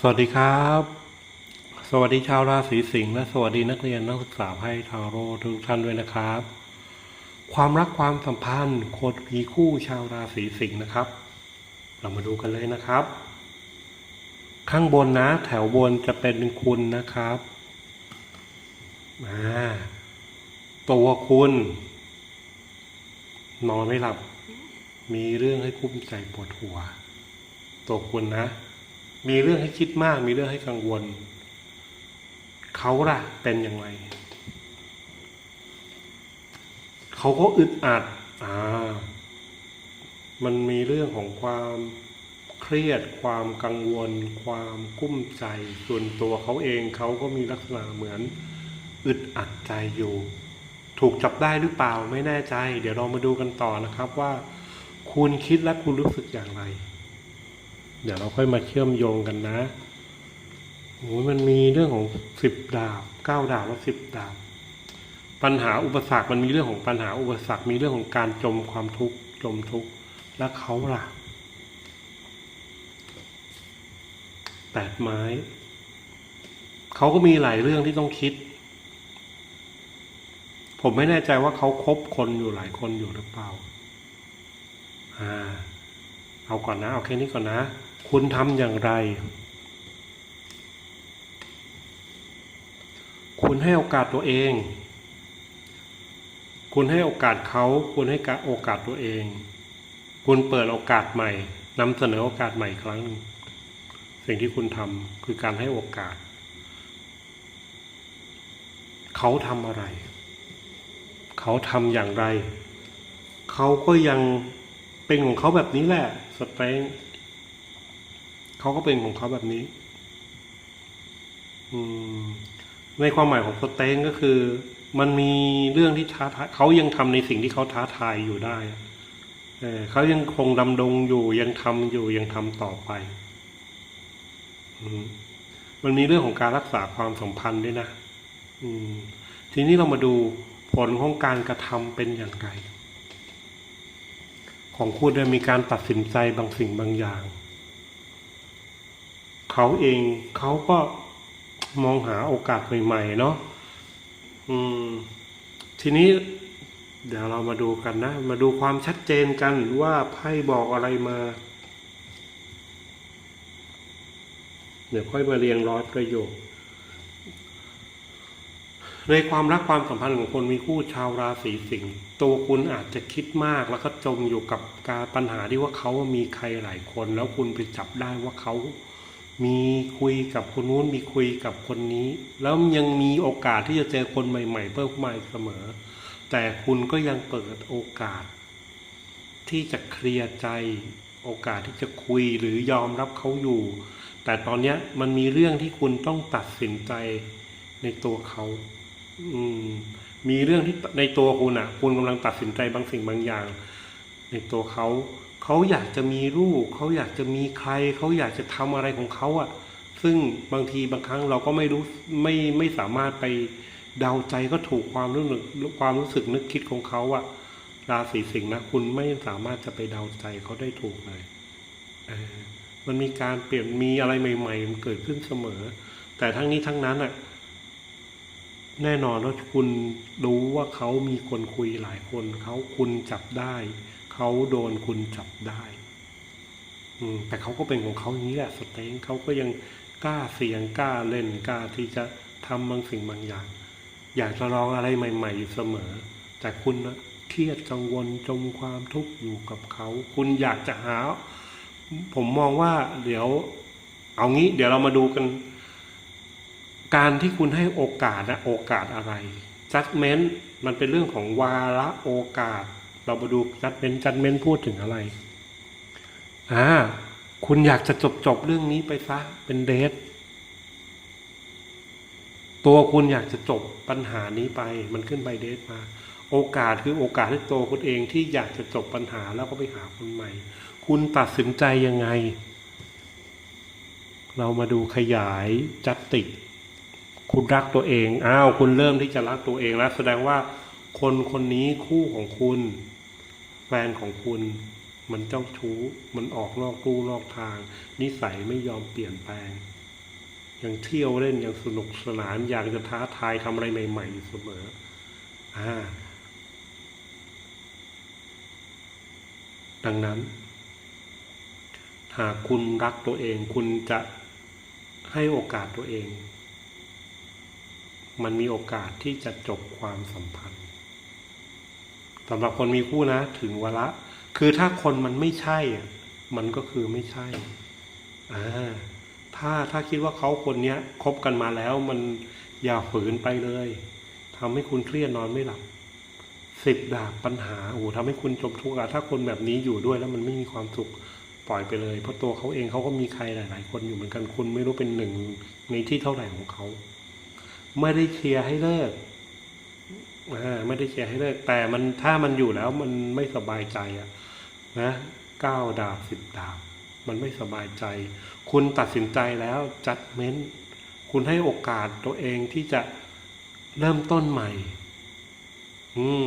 สวัสดีครับ สวัสดีชาวราศีสิงห์และสวัสดีนักเรียนนักศึกษาไพ่ทาโร่ทุกท่านด้วยนะครับ ความรักความสัมพันธ์โคตรผีคู่ชาวราศีสิงห์นะครับ เรามาดูกันเลยนะครับ ข้างบนนะ แถวบนจะเป็นคุณนะครับอ่าตัวคุณ นอนไม่หลับ มีเรื่องให้กุ้มใจปวดหัว ตัวคุณนะ มีเรื่องให้คิดมาก มีเรื่องให้กังวล เขาล่ะเป็นอย่างไรเขาก็อึดอัด อ่า มันมีเรื่องของความเครียด ความกังวล ความกุ้มใจ ส่วนตัวเขาเองเขาก็มีลักษณะเหมือนอึดอัดใจอยู่ ถูกจับได้หรือเปล่าไม่แน่ใจ เดี๋ยวเรามาดูกันต่อนะครับว่า คุณคิดและคุณรู้สึกอย่างไร เดี๋ยวเราค่อยมาเชื่อมโยงกันนะโอ้ยมันมีเรื่องของสิบดาบเก้าดาบและสิบดาบปัญหาอุปสรรคมันมีเรื่องของปัญหาอุปสรรค มีเรื่องของการจมความทุกข์จมทุกข์และเขาล่ะแปดไม้เขาก็มีหลายเรื่องที่ต้องคิด ผมไม่แน่ใจว่าเขาคบคนอยู่หลายคนอยู่หรือเปล่า อ่า เอาก่อนนะ เอาแค่นี้ก่อนนะ คุณทำอย่างไร คุณให้โอกาสตัวเอง คุณให้โอกาสเขา คุณให้โอกาสตัวเอง คุณเปิดโอกาสใหม่นำเสนอโอกาสใหม่ครั้งหนึ่งสิ่งที่คุณทำคือการให้โอกาส เขาทำอะไร เขาทำอย่างไร เขาก็ยังเป็นของเขาแบบนี้แหละสเตง เขาก็เป็นของเขาแบบนี้ อืม ในความหมายของสเตงก็คือ มันมีเรื่องที่ท้าทายเขายังทำในสิ่งที่เขาท้าทายอยู่ได้เเขายังคงดำดงอยู่ยังทำอยู่ยังทำต่อไปมันมีเรื่องของการรักษาความสัมพันธ์ด้วยนะทีนี้เรามาดูผลของการกระทำเป็นอย่างไร ของคุณเนี่ยมีการตัดสินใจบางสิ่งบางอย่าง เขาเองเขาก็มองหาโอกาสใหม่ๆเนาะอืมทีนี้เดี๋ยวเรามาดูกันนะ มาดูความชัดเจนกันว่าไพ่บอกอะไรมา เดี๋ยวค่อยมาเรียงร้อยประโยค ในความรักความสัมพันธ์ของคนมีคู่ชาวราศีสิงห์ตัวคุณอาจจะคิดมากแล้วก็จมอยู่กับการปัญหาที่ว่าเขามีใครหลายคน แล้วคุณไปจับได้ว่าเขา มีคุยกับคนนู้นมีคุยกับคนนี้ แล้วยังมีโอกาสที่จะเจอคนใหม่ ๆ เพิ่มมาเสมอ แต่คุณก็ยังเปิดโอกาส ที่จะเคลียร์ใจโอกาสที่จะคุยหรือยอมรับเขาอยู่ แต่ตอนนี้มันมีเรื่องที่คุณต้องตัดสินใจในตัวเขา อืม มีเรื่องที่ในตัวคุณอะ คุณกำลังตัดสินใจบางสิ่งบางอย่าง ในตัวเขา เขาอยากจะมีลูก เขาอยากจะมีใคร เขาอยากจะทำอะไรของเขาอะ ซึ่งบางทีบางครั้งเราก็ไม่รู้ไม่ไม่สามารถไปเดาใจก็ถูกความรู้สึกความรู้สึกนึกคิดของเขาอะราศีสิงห์นะคุณไม่สามารถจะไปเดาใจเขาได้ถูกเลยมันมีการเปลี่ยนมีอะไรใหม่ๆมันเกิดขึ้นเสมอ แต่ทั้งนี้ทั้งนั้นอะแน่นอนว่าคุณรู้ว่าเขามีคนคุยหลายคนเขาคุณจับได้ เขาโดนคุณจับได้ อืม แต่เขาก็เป็นของเขาอย่างนี้แหละสเต็งเขาก็ยังกล้าเสี่ยงกล้าเล่นกล้าที่จะทำบางสิ่งบางอย่าง อยากจะลองอะไรใหม่ ๆ อยู่เสมอ แต่คุณนะเครียดกังวลจมความทุกข์อยู่กับเขา คุณอยากจะหา ผมมองว่า เดี๋ยว เอางี้ เดี๋ยวเรามาดูกัน การที่คุณให้โอกาสนะโอกาสอะไร judgment มันเป็นเรื่องของวาระโอกาส เรามาดู judgment judgment พูดถึงอะไรอ่าคุณอยากจะจบจบเรื่องนี้ไปซะเป็นเดทตัวคุณอยากจะจบปัญหานี้ไป มันขึ้นใบเดทมา โอกาสคือโอกาสที่ตัวคุณเองที่อยากจะจบปัญหาแล้วก็ไปหาคนใหม่ คุณตัดสินใจยังไง เรามาดูขยายจัตติคุณรักตัวเอง อ้าว คุณเริ่มที่จะรักตัวเองแล้ว แสดงว่าคนคนนี้คู่ของคุณ แฟนของคุณมันเจ้าชู้ มันออกนอกลู่นอกทาง นิสัยไม่ยอมเปลี่ยนแปลง ยังเที่ยวเล่นยังสนุกสนานอยากจะท้าทายทำอะไรใหม่ ๆ อยู่เสมอ อ่า ดังนั้น หากคุณรักตัวเอง คุณจะให้โอกาสตัวเอง มันมีโอกาสที่จะจบความสัมพันธ์ สำหรับคนมีคู่นะ ถึงเวละคือถ้าคนมันไม่ใช่อะมันก็คือไม่ใช่อ่าถ้าถ้าคิดว่าเขาคนเนี้ยคบกันมาแล้ว มันอย่าฝืนไปเลยทำให้คุณเครียดนอนไม่หลับสิบดาบปัญหาโอ้โหทำให้คุณจมทุกข์อะถ้าคนแบบนี้อยู่ด้วยแล้วมันไม่มีความสุขปล่อยไปเลย เพราะตัวเขาเองเขาก็มีใครหลาย ๆ คนอยู่เหมือนกันคุณไม่รู้เป็นหนึ่งในที่เท่าไหร่ของเขา ไม่ได้เชียร์ให้เลิก ไม่ได้เชียร์ให้เลิก แต่มันถ้ามันอยู่แล้วมันไม่สบายใจอะนะเก้าดาบสิบดาบ มันไม่สบายใจ คุณตัดสินใจแล้วจัดเม้นคุณให้โอกาสตัวเองที่จะเริ่มต้นใหม่ อืม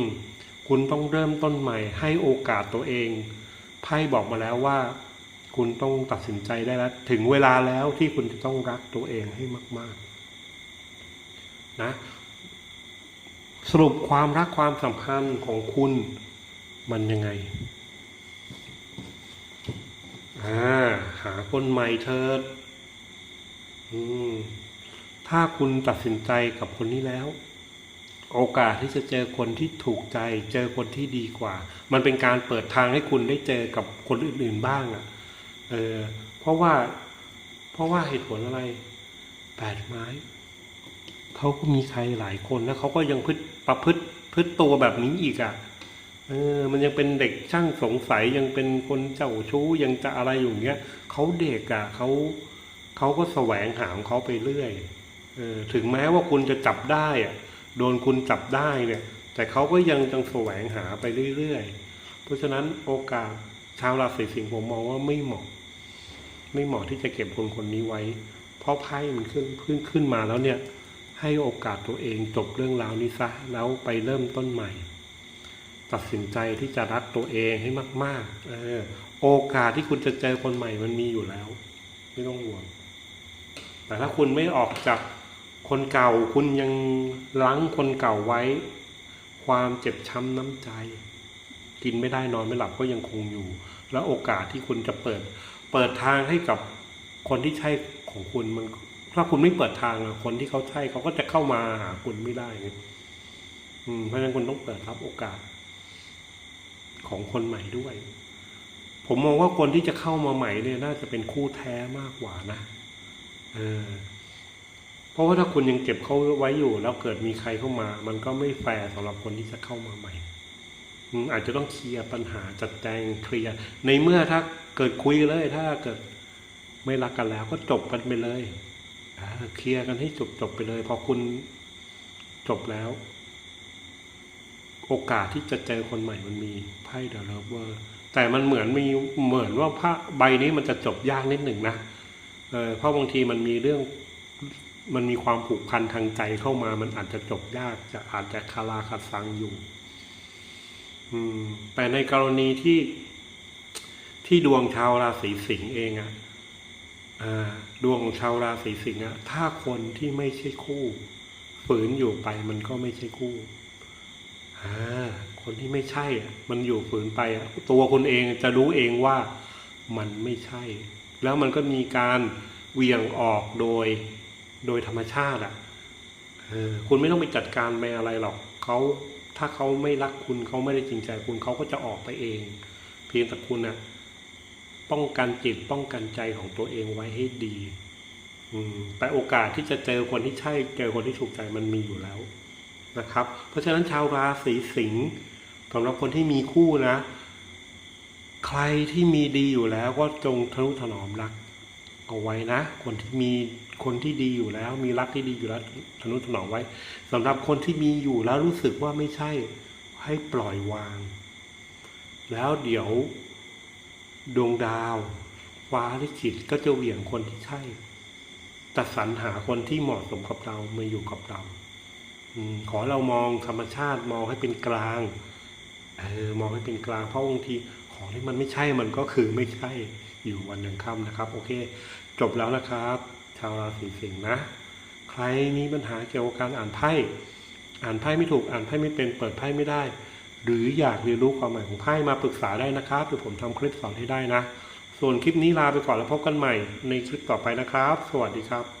คุณต้องเริ่มต้นใหม่ ให้โอกาสตัวเองไพ่บอกมาแล้วว่า คุณต้องตัดสินใจได้แล้ว ถึงเวลาแล้วที่คุณจะต้องรักตัวเองให้มาก ๆ นะ สรุปความรักความสัมพันธ์ของคุณมันยังไงอ่าหาคนใหม่เถิดอืมถ้าคุณตัดสินใจกับคนนี้แล้ว โอกาสที่จะเจอคนที่ถูกใจ เจอคนที่ดีกว่า มันเป็นการเปิดทางให้คุณได้เจอกับคนอื่นๆบ้างอะ่ะ เออ เพราะว่า เพราะว่าเหตุผลอะไร แปดไม้ เขาก็มีใครหลายคนแล้วเขาก็ยังพฤติประพฤติพฤติตัวแบบนี้อีกอะ่ะเออมันยังเป็นเด็กช่างสงสัยยังเป็นคนเจ้าชู้ยังจะอะไรอยู่เงี้ยเขาเด็กอะ่ะเขาเขาก็แสวงหาของเขาไปเรื่อยเออถึงแม้ว่าคุณจะจับได้อะโดนคุณจับได้เนี่ย แต่เขาก็ยังจังแสวงหาไปเรื่อยๆเพราะฉะนั้นโอกาสชาวราศีสิงห์ผมมองว่าไม่เหมาะ ไม่เหมาะที่จะเก็บคนคนนี้ไว้ เพราะไพ่มันขึ้นขึ้นขึ้นมาแล้วเนี่ย ให้โอกาสตัวเองจบเรื่องราวนี้ซะแล้วไปเริ่มต้นใหม่ ตัดสินใจที่จะรักตัวเองให้มากๆเออโอกาสที่คุณจะเจอคนใหม่มันมีอยู่แล้ว ไม่ต้องห่วง แต่ถ้าคุณไม่ออกจากคนเก่าคุณยังลังคนเก่าไว้ ความเจ็บช้ำน้ำใจ กินไม่ได้นอนไม่หลับก็ยังคงอยู่ แล้วโอกาสที่คุณจะเปิด เปิดทางให้กับคนที่ใช่ของคุณมัน ถ้าคุณไม่เปิดทางคนที่เขาใช่เขาก็จะเข้ามาหาคุณไม่ได้ไงเพราะฉะนั้นคุณต้องเปิดรับโอกาส ของคนใหม่ด้วย ผมมองว่าคนที่จะเข้ามาใหม่เนี่ยน่าจะเป็นคู่แท้มากกว่านะเออเพราะว่าถ้าคุณยังเก็บเขาไว้อยู่ แล้วเกิดมีใครเข้ามา มันก็ไม่แฟร์สำหรับคนที่จะเข้ามาใหม่อาจจะต้องเคลียร์ปัญหาจัดแจงเคลียร์ในเมื่อถ้าเกิดคุยเลย ถ้าเกิดไม่รักกันแล้วก็จบกันไปเลย เคลียร์กันให้จบจบไปเลย พอคุณจบแล้ว โอกาสที่จะเจอคนใหม่มันมีไพ่เดอะเลเวอร์แต่มันเหมือนมีเหมือนว่าพระใบนี้มันจะจบยากนิดหนึ่งนะเออเพราะบางทีมันมีเรื่องมันมีความผูกพันทางใจเข้ามา มันอาจจะจบยากจะอาจจะคาราคาซังอยู่ อืม แต่ในกรณีที่ที่ดวงชาวราศีสิงห์เองอะอ่า ดวงของชาวราศีสิงห์อะถ้าคนที่ไม่ใช่คู่ ฝืนอยู่ไปมันก็ไม่ใช่คู่คนที่ไม่ใช่มันอยู่ฝืนไปตัวคุณเองจะรู้เองว่ามันไม่ใช่ แล้วมันก็มีการเวี่ยงออกโดยโดยธรรมชาติอะคุณไม่ต้องไปจัดการไปอะไรหรอกเขาถ้าเขาไม่รักคุณเขาไม่ได้จริงใจคุณเขาก็จะออกไปเอง เพียงแต่คุณอะ ป้องกันจิตป้องกันใจของตัวเองไว้ให้ดีแต่โอกาสที่จะเจอคนที่ใช่เจอคนที่ถูกใจมันมีอยู่แล้วนะครับ เพราะฉะนั้นชาวราศีสิงห์สำหรับคนที่มีคู่นะ ใครที่มีดีอยู่แล้วก็จงทนุถนอมรัก เอาไว้นะ คนที่มีคนที่ดีอยู่แล้ว มีรักที่ดีอยู่แล้วทนุถนอมไว้สำหรับคนที่มีอยู่แล้วรู้สึกว่าไม่ใช่ให้ปล่อยวาง แล้วเดี๋ยว ดวงดาวฟ้าลิขิตก็จะเหวี่ยงคนที่ใช่ตัดสรรหาคนที่เหมาะสมกับเรามาอยู่กับเราอขอเรามองธรรมชาติมองให้เป็นกลางเออมองให้เป็นกลางเพราะบางทีของที่มันไม่ใช่มันก็คือไม่ใช่อยู่วันหนึ่งค่ำนะครับ โอเค จบแล้วนะครับชชาวราศีสิงห์นะ ใครมีปัญหาเกี่ยวกับการอ่านไพ่อ่านไพ่ไม่ถูกอ่านไพ่ไม่เป็นเปิดไพ่ไม่ได้ หรืออยากเรียนรู้ความหมายของไพ่มาปรึกษาได้นะครับหรือผมทำคลิปสอนให้ได้นะ ส่วนคลิปนี้ลาไปก่อนแล้วพบกันใหม่ในคลิปต่อไปนะครับ สวัสดีครับ